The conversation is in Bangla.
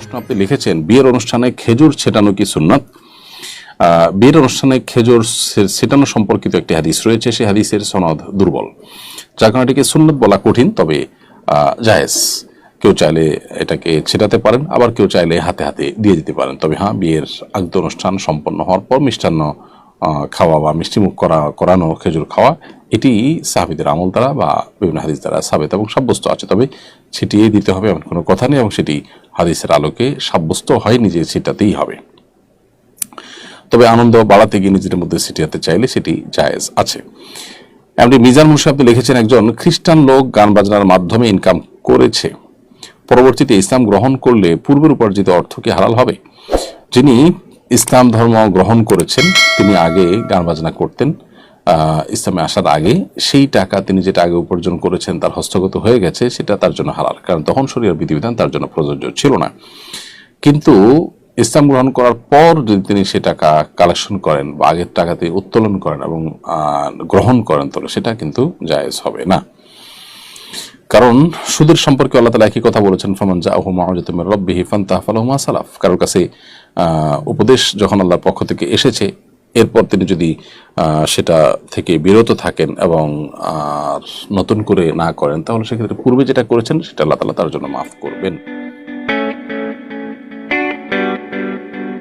প্রশ্ন আপনি লিখেছেন, বিয়ের অনুষ্ঠানে খেজুর ছেটানো কি সুন্নাত? বিয়ের অনুষ্ঠানে খেজুর ছেটানো সম্পর্কিত একটি হাদিস রয়েছে, সেই হাদিসের সনদ দুর্বল। যার কারণে এটিকে সুন্নত বলা কঠিন, তবে জায়েজ। কেউ চাইলে এটাকে ছেটাতে পারেন, আবার কেউ চাইলে হাতে হাতে দিয়ে দিতে পারেন। তবে হ্যাঁ বিয়ের আগ্দ অনুষ্ঠান সম্পন্ন হওয়ার পর মিষ্টান্ন খাওয়া বা মিষ্টিমুখ করা, করানো খেজুর খাওয়া, এটি সাহাবিদের আমল দ্বারা বা বিভিন্ন হাদিস দ্বারা সাবেত এবং সাব্যস্ত আছে। তবে ছিটিয়ে দিতে হবে এমন কোনো কথা নেই এবং সেটি হাদিসের আলোকে সাব্যস্ত হয় নিজে ছিটাতেই হবে। তবে আনন্দ বাড়াতে গিয়ে নিজের মধ্যে ছিটিয়াতে চাইলে সেটি জায়েজ আছে। এমনি মিজান আপনি লিখেছেন, একজন খ্রিস্টান লোক গান বাজনার মাধ্যমে ইনকাম করেছে। পরবর্তীতে ইসলাম গ্রহণ করলে পূর্বের উপার্জিত অর্থ কি হালাল হবে। যিনি ইসলাম ধর্ম গ্রহণ করেছেন, তিনি আগে গান বাজনা করতেন। ইসলামে আসার আগে সেই টাকা তিনি যেটা আগে উপার্জন করেছেন তার হস্তগত হয়ে গেছে, সেটা তার জন্য হালাল। কারণ তখন শরীর বিধিবিধান তার জন্য প্রযোজ্য ছিল না। কিন্তু ইসলাম গ্রহণ করার পর যদি তিনি সে টাকা কালেকশন করেন বা আগের টাকাতে উত্তোলন করেন এবং গ্রহণ করেন, তাহলে সেটা কিন্তু জায়েজ হবে না। কারণ সুদের সম্পর্কে আল্লাহ তালা একই কথা বলেছেন, ফমান জা আহু মাহজাতুমের রব্বিহি ফান্তাহফালহুমা সালাফ। কারোর কাছে উপদেশ যখন আল্লাহর পক্ষ থেকে এসেছে এরপর তিনি যদি সেটা থেকে বিরত থাকেন এবং নতুন করে না করেন, তাহলে সেক্ষেত্রে পূর্বে যেটা করেছেন সেটা আল্লাহ তালা তার জন্য মাফ করবেন।